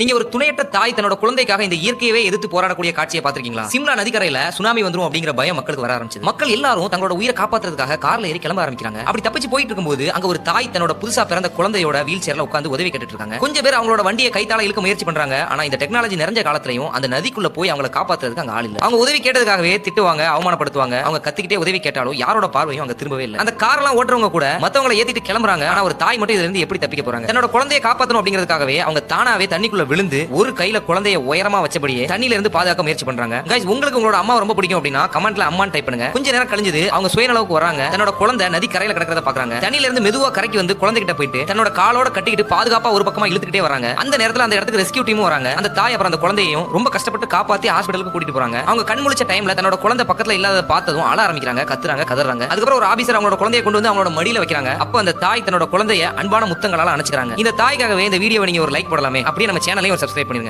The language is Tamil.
நீங்க ஒரு துணையற்ற தாய் தன்னோட குழந்தைக்காக இந்த இயற்கையவே எதிர்த்து போராடக்கூடிய காட்சியை பாத்திருக்கீங்களா சிம்லா நதிக்கரையில சுனாமி வந்துரும் அப்படிங்கிற பயம் மக்களுக்கு வர ஆரம்பிச்சது. மக்கள் எல்லாரும் தங்களோட உயிரை காப்பாத்துறதுக்காக கார்ல ஏறி கிளம்ப ஆரம்பிக்கிறாங்க. அப்படி தப்பிச்சு போயிட்டு இருக்கும்போது அங்க ஒரு தாய் தன்னோட புதுசா பிறந்த குழந்தையோட வீல் சேர்ல உட்காந்து உதவி கேட்டுட்டு இருக்காங்க. கொஞ்சம் பேர் அவங்களோட வண்டியை கைத்தால இழுக்க முயற்சி பண்றாங்க. ஆனா இந்த டெக்னாலஜி நிறைஞ்ச காலத்திலையும் அந்த நதிக்குள்ள போய் அவங்கள காப்பாத்துறதுக்கு அங்க ஆள் இல்ல. அவங்க உதவி கேட்டதுக்காகவே திட்டுவாங்க அவமானப்படுத்துவாங்க. அவங்க கத்திக்கிட்டே உதவி கேட்டாலும் யாரோட பார்வையும் அங்க திரும்பவே இல்லை. அந்த கார்லாம் ஓட்டுறவங்க கூட மத்தவங்களை ஏத்திட்டு கிளம்புறாங்க. ஆனா ஒரு தாய் மட்டும் இதுல இருந்து எப்படி தப்பிக்க போறாங்க? தன்னோட குழந்தையை காப்பாத்தணும் அப்படிங்கிறதுக்காகவே அவங்க தானாவே தண்ணிக்குள்ள விழுந்து ஒரு கையில குழந்தைய உயரமா வச்சபடியே தண்ணியில இருந்து பாதுகாக்க முயற்சி பண்றாங்க. கைஸ் உங்களுக்கு உங்களோட அம்மா ரொம்ப பிடிக்கும் அப்படின்னா கமெண்ட்ல அம்மான்னு டைப் பண்ணுங்க. கொஞ்ச நேரம் கழிஞ்சது அவங்க சுயநலவுக்கு வராங்க தன்னோட குழந்தை நதி கரையில கிடக்கிறத பாக்குறாங்க. தண்ணியில இருந்து மெதுவா கரைக்கு வந்து குழந்தைகிட்ட போயிட்டு தன்னோட காலோட கட்டிக்கிட்டு பாதுகாப்பா ஒரு பக்கமா இழுத்துக்கிட்டே வராங்க. அந்த நேரத்துல அந்த இடத்துக்கு ரெஸ்கியூ டீமும் வராங்க. அந்த தாய் அப்புறம் அந்த குழந்தையும் ரொம்ப கஷ்டப்பட்டு காப்பாத்தி ஹாஸ்பிட்டலுக்கு கூட்டிட்டு போறாங்க. அவங்க கண் முழிச்ச டைம்ல தன்னோட குழந்தை பக்கத்துல இல்லாத பார்த்ததும் அழ ஆரம்பிக்கிறாங்க. கத்துறாங்க கதறாங்க. அதுக்கப்புறம் ஒரு ஆபீசர் அவங்களோட குழந்தைய கொண்டு வந்து அவங்களோட மடியில வைக்கிறாங்க. அப்ப அந்த தாய் தன்னோட குழந்தைய அன்பான முத்தங்களால அணைச்சுக்கிறாங்க. இந்த தாய்க்காகவே இந்த வீடியோ நீங்க ஒரு லைக் போடலாமே. அப்படியே நம்ம சேனலையும் சப்ஸ்கிரைப் பண்ணிருங்க